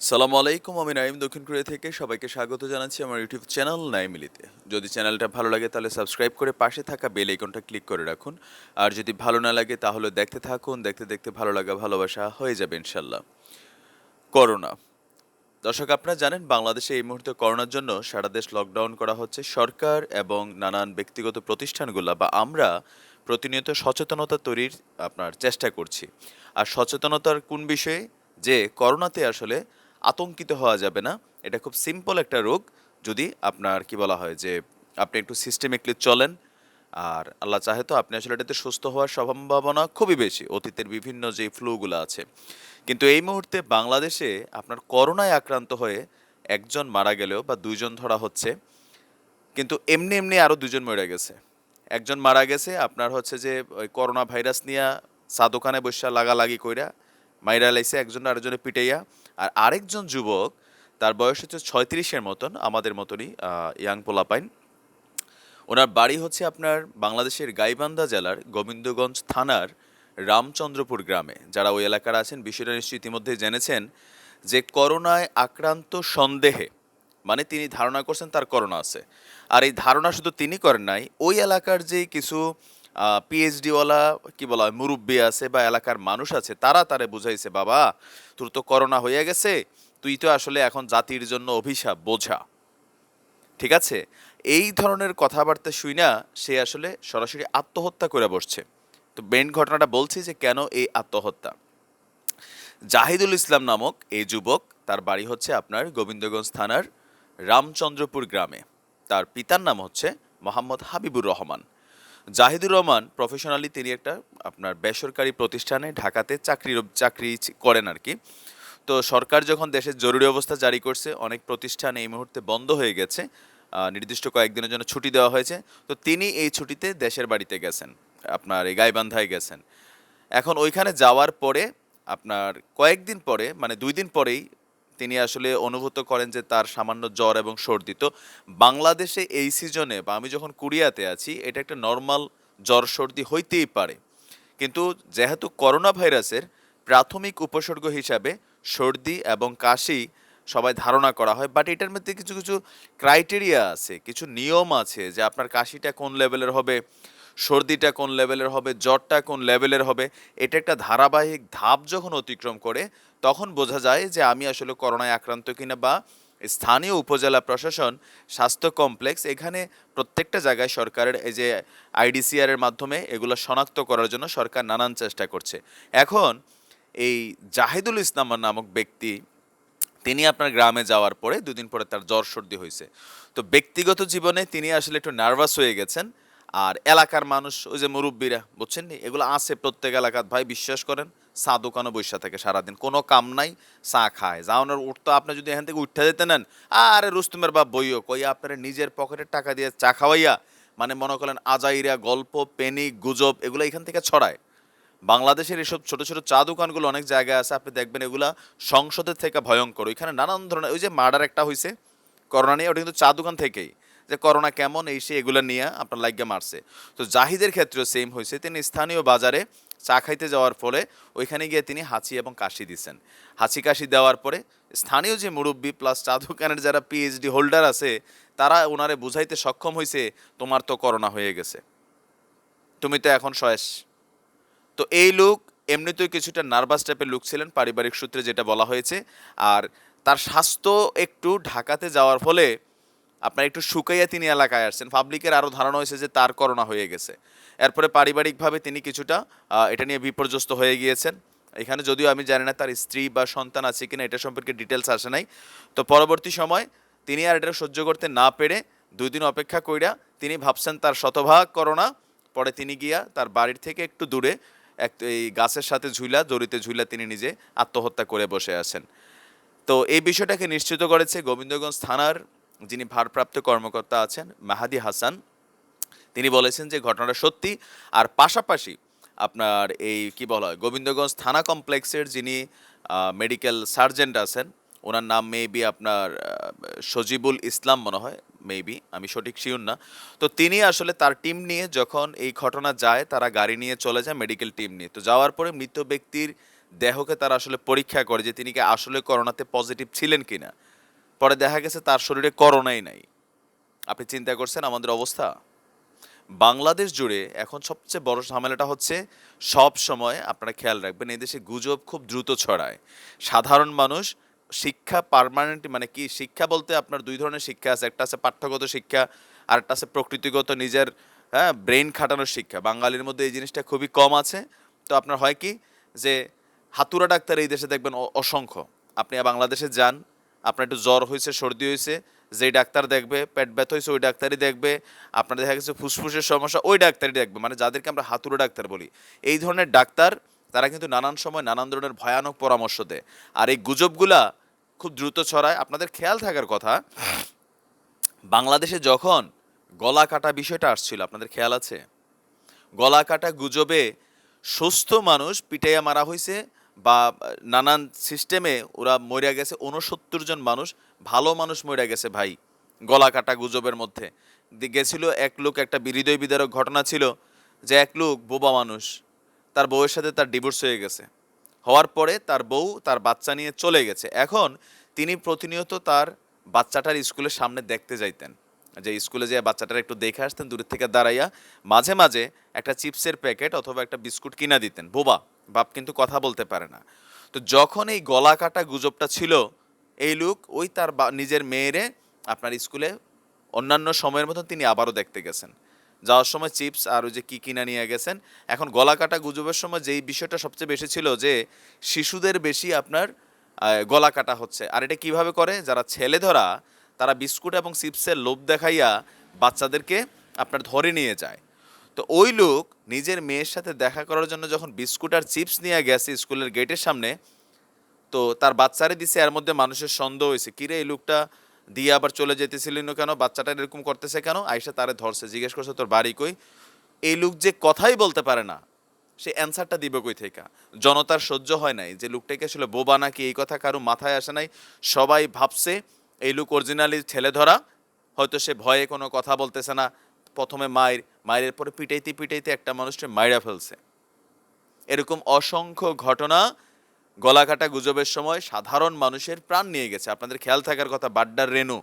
সালামু আলাইকুম, আমি নাইম দক্ষিণ কোরিয়া থেকে। সবাইকে স্বাগত জানাচ্ছি আমার ইউটিউব চ্যানেল নাইমিলিতে যদি চ্যানেলটা ভালো লাগে তাহলে সাবস্ক্রাইব করে পাশে থাকা বেল আইকনটা ক্লিক করে রাখুন। আর যদি ভালো না লাগে তাহলে দেখতে থাকুন, দেখতে দেখতে ভালো লাগা, ভালোবাসা হয়ে যাবে ইনশাল্লাহ করোনা। দর্শক, আপনারা জানেন বাংলাদেশে এই মুহূর্তে করোনার জন্য সারা দেশ লকডাউন করা হচ্ছে। সরকার এবং নানান ব্যক্তিগত প্রতিষ্ঠানগুলো বা আমরা প্রতিনিয়ত সচেতনতা তৈরির আপনার চেষ্টা করছি। আর সচেতনতার কোন বিষয়ে? যে করোনাতে আসলে আতঙ্কিত হওয়া যাবে না। এটা খুব সিম্পল একটা রোগ। যদি আপনার কি বলা হয় যে, আপনি একটু সিস্টেমিকলি চলেন, আর আল্লাহ চাহে তো আপনি আসলে এটাতে সুস্থ হওয়ার সম্ভাবনা খুবই বেশি, অতীতের বিভিন্ন যে ফ্লুগুলো আছে। কিন্তু এই মুহূর্তে বাংলাদেশে আপনার করোনায় আক্রান্ত হয়ে একজন মারা গেলেও বা দুইজন ধরা হচ্ছে, কিন্তু এমনি এমনি আরও দুজন মরে গেছে। একজন মারা গেছে, আপনার হচ্ছে যে, ওই করোনা ভাইরাস নিয়ে চা দোকানে বসে লাগালাগি কইরা, মাইরা লাইছে, একজন আরেকজনে পিটাইয়া। আর আরেকজন যুবক, তার বয়স হচ্ছে ছয়ত্রিশের মতন, আমাদের মতনই ইয়াং পোলাপাইন। ওনার বাড়ি হচ্ছে আপনার বাংলাদেশের গাইবান্ধা জেলার গোবিন্দগঞ্জ থানার রামচন্দ্রপুর গ্রামে। যারা ওই এলাকার আছেন, বিষয়টা নিশ্চয়ই ইতিমধ্যে জেনেছেন যে করোনায় আক্রান্ত সন্দেহে মানে তিনি ধারণা করছেন তার করোনা আছে। আর এই ধারণা শুধু তিনি করেন নাই, ওই এলাকার যে কিছু পিএইচডিওয়ালা কি বলা হয়, মুরব্বী আছে বা এলাকার মানুষ আছে, তারা তারে বুঝাইছে, বাবা, তোর তো করোনা হয়ে গেছে, তুই তো আসলে এখন জাতির জন্য অভিশাপ, বোঝা। ঠিক আছে? এই ধরনের কথাবার্তা শুই না সে আসলে সরাসরি আত্মহত্যা করে বসছে। তো মেন ঘটনাটা বলছি যে কেন এই আত্মহত্যা? জাহিদুল ইসলাম নামক এই যুবক, তার বাড়ি হচ্ছে আপনার গোবিন্দগঞ্জ থানার রামচন্দ্রপুর গ্রামে। তার পিতার নাম হচ্ছে মোহাম্মদ হাবিবুর রহমান। জাহিদুর রহমান প্রফেশনালি তিনি একটা আপনার বেসরকারি প্রতিষ্ঠানে ঢাকাতে চাকরি চাকরি করেন আর কি তো সরকার যখন দেশের জরুরি অবস্থা জারি করছে, অনেক প্রতিষ্ঠান এই মুহূর্তে বন্ধ হয়ে গেছে। নির্দিষ্ট কয়েকদিনের জন্য ছুটি দেওয়া হয়েছে। তো তিনি এই ছুটিতে দেশের বাড়িতে গেছেন, আপনার এই গাইবান্ধায় গেছেন। এখন ওইখানে যাওয়ার পরে, আপনার কয়েকদিন পরে মানে দুই দিন পরেই তিনি আসলে অনুভূত করেন যে তার সামান্য জ্বর এবং সর্দি। তো বাংলাদেশে এই সিজনে বা আমি যখন কুরিয়াতে আছি, এটা একটা নর্মাল জ্বর সর্দি হইতেই পারে। কিন্তু যেহেতু করোনা ভাইরাসের প্রাথমিক উপসর্গ হিসাবে সর্দি এবং কাশি সবাই ধারণা করা হয় বাট এটার মধ্যে কিছু কিছু ক্রাইটেরিয়া আছে, কিছু নিয়ম আছে যে আপনার কাশিটা কোন লেভেলের হবে, সর্দিটা কোন লেভেলের হবে, জ্বরটা কোন লেভেলের হবে। এটা একটা ধারাবাহিক ধাপ যখন অতিক্রম করে তখন বোঝা যায় যে আমি আসলে করোনায় আক্রান্ত কিনা বা স্থানীয় উপজেলা প্রশাসন স্বাস্থ্য কমপ্লেক্স এখানে প্রত্যেকটা জায়গায় সরকারের এই যে আইডিসিআর এর মাধ্যমে এগুলো শনাক্ত করার জন্য সরকার নানান চেষ্টা করছে। এখন এই জাহিদুল ইসলাম নামক ব্যক্তি, তিনি আপনার গ্রামে যাওয়ার পরে দুদিন পরে তার জ্বর সর্দি হয়েছে। তো ব্যক্তিগত জীবনে তিনি আসলে একটু নার্ভাস হয়ে গেছেন। আর এলাকার মানুষ, ওই যে মুরব্বীরা, বুঝছেন নি? এগুলো আছে প্রত্যেক এলাকার। ভাই, বিশ্বাস করেন, চা দোকানও বৈশা থাকে সারাদিন। কোনো কাম নাই, চা খায়। যাওয়ানোর উঠতো আপনি যদি এখান থেকে উঠতে যেতে নেন, আরে রুস্তুমের বাপ বইও, কই আপনার নিজের পকেটের টাকা দিয়ে চা খাওয়াইয়া মানে মনে করেন আজাইরা, গল্প, পেনি, গুজব, এগুলো এখান থেকে ছড়ায়। বাংলাদেশের এসব ছোট ছোট চা দোকানগুলো অনেক জায়গায় আছে, আপনি দেখবেন এগুলা সংসদের থেকে ভয়ঙ্কর। ওইখানে নানান ধরনের, ওই যে মার্ডার একটা হয়েছে করোনা নিয়ে, ওটা কিন্তু চা দোকান থেকেই। যে করোনা কেমন, এই সে এগুলো নিয়ে আপনার লাগিয়ে মারছে। তো জাহিদের ক্ষেত্রেও সেম হয়েছে। তিনি স্থানীয় বাজারে চা খাইতে যাওয়ার ফলে ওইখানে গিয়ে তিনি হাঁচি এবং কাশি দিচ্ছেন। হাঁচি কাশি দেওয়ার পরে স্থানীয় যে মুরব্বী প্লাস চা দোকানের যারা পিএইচডি হোল্ডার আছে, তারা ওনারে বুঝাইতে সক্ষম হয়েছে তোমার তো করোনা হয়ে গেছে। তুমি তো এখন শয়েস তো এই লোক এমনিতেই কিছুটা নার্ভাস টাইপের লোক ছিলেন, পারিবারিক সূত্রে যেটা বলা হয়েছে। আর তার স্বাস্থ্য একটু ঢাকাতে যাওয়ার ফলে আপনার একটু শুকাইয়া তিনি এলাকায় আসছেন। পাবলিকের আরও ধারণা হয়েছে যে তার করোনা হয়ে গেছে। এরপরে পারিবারিকভাবে তিনি কিছুটা এটা নিয়ে বিপর্যস্ত হয়ে গিয়েছেন। এখানে যদিও আমি জানি না তার স্ত্রী বা সন্তান আছে কিনা, এটা সম্পর্কে ডিটেলস আসে নাই। তো পরবর্তী সময় তিনি আর এটা সহ্য করতে না পেরে দুই দিন অপেক্ষা কইরা তিনি ভাবছেন তার শতভাগ করোনা। পরে তিনি গিয়া তার বাড়ির থেকে একটু দূরে এক, এই গাছের সাথে ঝুলা দড়িতে ঝুলা তিনি নিজে আত্মহত্যা করে বসে আছেন। তো এই বিষয়টাকে নিশ্চিত করেছে গোবিন্দগঞ্জ থানার যিনি ভারপ্রাপ্ত কর্মকর্তা আছেন, মাহাদি হাসান, তিনি বলেছেন যে ঘটনাটা সত্যি। আর পাশাপাশি আপনার এই কি বলা হয়, গোবিন্দগঞ্জ থানা কমপ্লেক্সের যিনি মেডিকেল সার্জেন্ট আছেন, ওনার নাম মেবি আপনার সজিবুল ইসলাম মনে হয় মেবি আমি সঠিক শিওর না। তো তিনি আসলে তার টিম নিয়ে যখন এই ঘটনা যায়, তারা গাড়ি নিয়ে চলে যায় মেডিকেল টিম নিয়ে। তো যাওয়ার পরে মৃত ব্যক্তির দেহকে তারা আসলে পরীক্ষা করে যে তিনি কি আসলে করোনাতে পজিটিভ ছিলেন কিনা। পরে দেখা গেছে তার শরীরে করোনাই নাই। আপনি চিন্তা করছেন আমাদের অবস্থা? বাংলাদেশ জুড়ে এখন সবচেয়ে বড় ঝামেলাটা হচ্ছে সব সময় আপনারা খেয়াল রাখবেন, এই দেশে গুজব খুব দ্রুত ছড়ায়। সাধারণ মানুষ শিক্ষা পার্মানেন্ট মানে কি? শিক্ষা বলতে আপনার দুই ধরনের শিক্ষা আছে, একটা আছে পাঠ্যগত শিক্ষা, আর একটা আছে প্রকৃতিগত নিজের হ্যাঁ ব্রেন খাটানোর শিক্ষা। বাঙালির মধ্যে এই জিনিসটা খুবই কম আছে। তো আপনার হয় কি? যে হাতুরা ডাক্তার এই দেশে দেখবেন অসংখ্য। আপনি বাংলাদেশে যান আপনার একটু জ্বর হয়েছে, সর্দি হয়েছে, যেই ডাক্তার দেখবে, পেট ব্যথা হয়েছে, ওই ডাক্তারই দেখবে, আপনার দেখা গেছে ফুসফুসের সমস্যা, ওই ডাক্তারই দেখবে। মানে যাদেরকে আমরা হাতুড়ো ডাক্তার বলি, এই ধরনের ডাক্তার তারা কিন্তু নানান সময় নানান ধরনের ভয়ানক পরামর্শ দেয়। আর এই গুজবগুলা খুব দ্রুত ছড়ায়। আপনাদের খেয়াল থাকার কথা, বাংলাদেশে যখন গলা কাটা বিষয়টা আসছিল, আপনাদের খেয়াল আছে? গলা কাটা গুজবে সুস্থ মানুষ পিটাইয়া মারা হয়েছে বা নানান সিস্টেমে ওরা মরিয়া গেছে। উনসত্তর জন মানুষ, ভালো মানুষ মরিয়া গেছে ভাই, গলা কাটা গুজবের মধ্যে। গেছিল এক লোক, একটা হৃদয় বিদারক ঘটনা ছিল যে এক লোক বোবা মানুষ, তার বউয়ের সাথে তার ডিভোর্স হয়ে গেছে। হওয়ার পরে তার বউ তার বাচ্চা নিয়ে চলে গেছে। এখন তিনি প্রতিনিয়ত তার বাচ্চাটার স্কুলের সামনে দেখতে যাইতেন। যে স্কুলে যে বাচ্চাটার একটু দেখে আসতেন, দূরের থেকে দাঁড়াইয়া মাঝে মাঝে একটা চিপসের প্যাকেট অথবা একটা বিস্কুট কিনা দিতেন। বোবা বাপ কিন্তু কথা বলতে পারে না। তো যখন এই গলা কাটা গুজবটা ছিল, এই লোক ওই তার নিজের মেয়েরে আপনার স্কুলে অন্যান্য সময়ের মতন তিনি আবারও দেখতে গেছেন। যাওয়ার সময় চিপস আর ওই যে কী কিনা নিয়ে গেছেন। এখন গলা কাটা গুজবের সময় যেই বিষয়টা সবচেয়ে বেশি ছিল যে, শিশুদের বেশি আপনার গলা কাটা হচ্ছে। আর এটা কীভাবে করে? যারা ছেলে ধরা, তারা বিস্কুট এবং চিপসের লোভ দেখাইয়া বাচ্চাদেরকে আপনার ধরে নিয়ে যায়। তো ওই লোক নিজের মেয়ের সাথে দেখা করার জন্য যখন বিস্কুট আর চিপস নিয়ে গেছে স্কুলের গেটের সামনে, তো তার বাচ্চারে দিছে, এর মধ্যে মানুষের সন্দেহ হয়েছে। কিরে এই লোকটা দিয়ে আবার চলে যেতেছিলেন কেন? বাচ্চাটা এরকম করতেছে কেন? আইসা তারে ধরছে, জিজ্ঞেস করছে, তোর বাড়ি কই? এই লোক যে কথাই বলতে পারে না, সে অ্যান্সারটা দিবে কই থেকে? জনতার সহ্য হয় নাই যে লোকটাকে আসলে বোবা নাকি এই কথা কারও মাথায় আসে নাই। সবাই ভাবছে, এই লোক অরিজিনালি ছেলে ধরা, হয়তো সে ভয়ে কোনো কথা বলতেছে না। প্রথমে মায়ের মায়ের পরে পিটাইতে পিটাইতে একটা মানুষকে মাইরা ফেলছে। এরকম অসংখ্য ঘটনা গলাকাটা গুজবের সময় সাধারণ মানুষের প্রাণ নিয়ে গেছে। আপনাদের খেয়াল থাকার কথা বাড্ডার রেনু,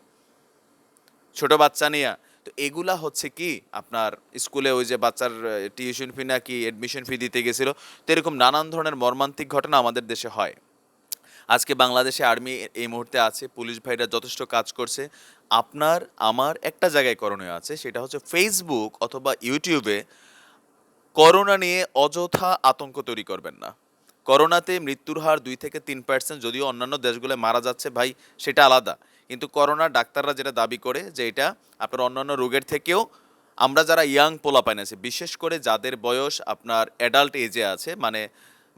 ছোট বাচ্চা নিয়ে। তো এগুলা হচ্ছে কি, আপনার স্কুলে ওই যে বাচ্চার টিউশন ফি না কি এডমিশন ফি দিতে গেছিল। তো এরকম নানান ধরনের মর্মান্তিক ঘটনা আমাদের দেশে হয়। আজকে বাংলাদেশে আর্মি এই মুহূর্তে আছে, পুলিশ ভাইরা যথেষ্ট কাজ করছে। আপনার, আমার একটা জায়গায় করণীয় আছে, সেটা হচ্ছে ফেসবুক অথবা ইউটিউবে করোনা নিয়ে অযথা আতঙ্ক তৈরি করবেন না। করোনাতে মৃত্যুর হার দুই থেকে তিন পার্সেন্ট যদিও অন্যান্য দেশগুলো মারা যাচ্ছে ভাই, সেটা আলাদা। কিন্তু করোনা ডাক্তাররা যেটা দাবি করে, যে এটা আপনার অন্যান্য রোগের থেকেও আমরা যারা ইয়াং পোলাপাইন আছে, বিশেষ করে যাদের বয়স আপনার অ্যাডাল্ট এজে আছে মানে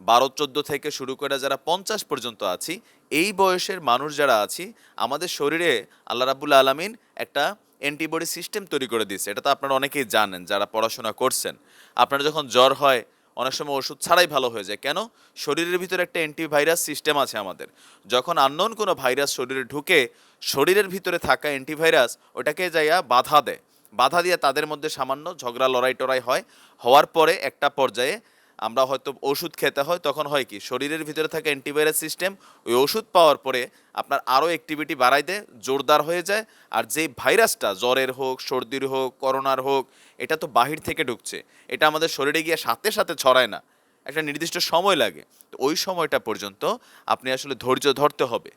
বারো চোদ্দ থেকে শুরু করে যারা পঞ্চাশ পর্যন্ত আছি, এই বয়সের মানুষ যারা আছি, আমাদের শরীরে আল্লাহ রাবুল্লা আলমিন একটা অ্যান্টিবডি সিস্টেম তৈরি করে দিয়েছে। এটা তো আপনারা অনেকেই জানেন যারা পড়াশোনা করছেন। আপনার যখন জ্বর হয়, অনেক সময় ওষুধ ছাড়াই ভালো হয়ে যায়। কেন? শরীরের ভিতরে একটা অ্যান্টিভাইরাস সিস্টেম আছে আমাদের। যখন আননোন কোনো ভাইরাস শরীরে ঢুকে, শরীরের ভিতরে থাকা অ্যান্টিভাইরাস ওটাকে যাইয়া বাধা দেয়। বাধা দিয়ে তাদের মধ্যে সামান্য ঝগড়া লড়াই টড়াই হয়। হওয়ার পরে একটা পর্যায়ে আমরা হয়তো ওষুধ খেতে হয়, তখন হয় কি? শরীরের ভিতরে থাকা অ্যান্টিভাইরাস সিস্টেম ওই ওষুধ পাওয়ার পরে আপনার আরও অ্যাক্টিভিটি বাড়াই দেয়, জোরদার হয়ে যায়। আর যে ভাইরাসটা, জ্বরের হোক, সর্দির হোক, করোনার হোক, এটা তো বাহির থেকে ঢুকছে। এটা আমাদের শরীরে গিয়ে সাথে সাথে ছড়ায় না। একটা নির্দিষ্ট সময় লাগে। তো ওই সময়টা পর্যন্ত আপনি আসলে ধৈর্য ধরতে হবে।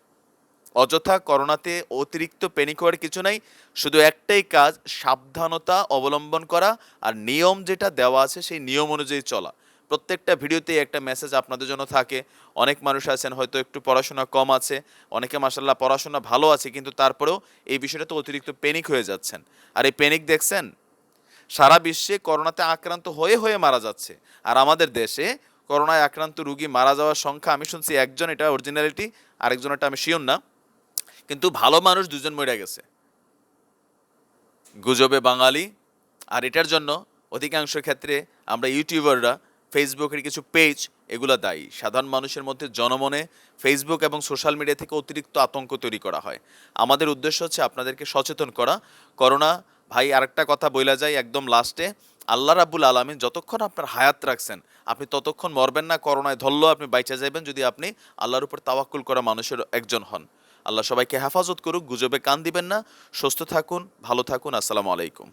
অযথা করোনাতে অতিরিক্ত প্যানিক হওয়ার কিছু নাই। শুধু একটাই কাজ, সাবধানতা অবলম্বন করা আর নিয়ম যেটা দেওয়া আছে, সেই নিয়ম অনুযায়ী চলা। প্রত্যেকটা ভিডিওতেই একটা মেসেজ আপনাদের জন্য থাকে। অনেক মানুষ আছেন, হয়তো একটু পড়াশোনা কম আছে, অনেকে মাসাল্লাহ পড়াশোনা ভালো আছে, কিন্তু তারপরেও এই বিষয়টাতে অতিরিক্ত প্যানিক হয়ে যাচ্ছেন। আর এই প্যানিক দেখছেন? সারা বিশ্বে করোনাতে আক্রান্ত হয়ে হয়ে মারা যাচ্ছে। আর আমাদের দেশে করোনায় আক্রান্ত রুগী মারা যাওয়ার সংখ্যা, আমি শুনছি একজন এটা অরিজিনালিটি আরেকজন এটা আমি শিওর না। কিন্তু ভালো মানুষ দুজন মরে গেছে। গুজবে বাঙালি। আর এটার জন্য অধিকাংশ ক্ষেত্রে আমরা ইউটিউবাররা ফেসবুকের কিছু পেজ এগুলো দায়ী। সাধারণ মানুষের মধ্যে জনমনে ফেসবুক এবং সোশ্যাল মিডিয়া থেকে অতিরিক্ত আতঙ্ক তৈরি করা হয়। আমাদের উদ্দেশ্য হচ্ছে আপনাদেরকে সচেতন করা। করোনা, ভাই, আরেকটা কথা বইলা যায় একদম লাস্টে আল্লাহ রাব্বুল আলমিন যতক্ষণ আপনার হায়াত রাখছেন, আপনি ততক্ষণ মরবেন না, করোনায় ধরলেও আপনি বাইচা যাবেন যদি আপনি আল্লাহর উপর তাওয়াক্কুল করা মানুষের একজন হন। আল্লাহ সবাইকে হেফাজত করুক, গুজবে কান দিবেন না। সুস্থ থাকুন, ভালো থাকুন, আসসালামু আলাইকুম।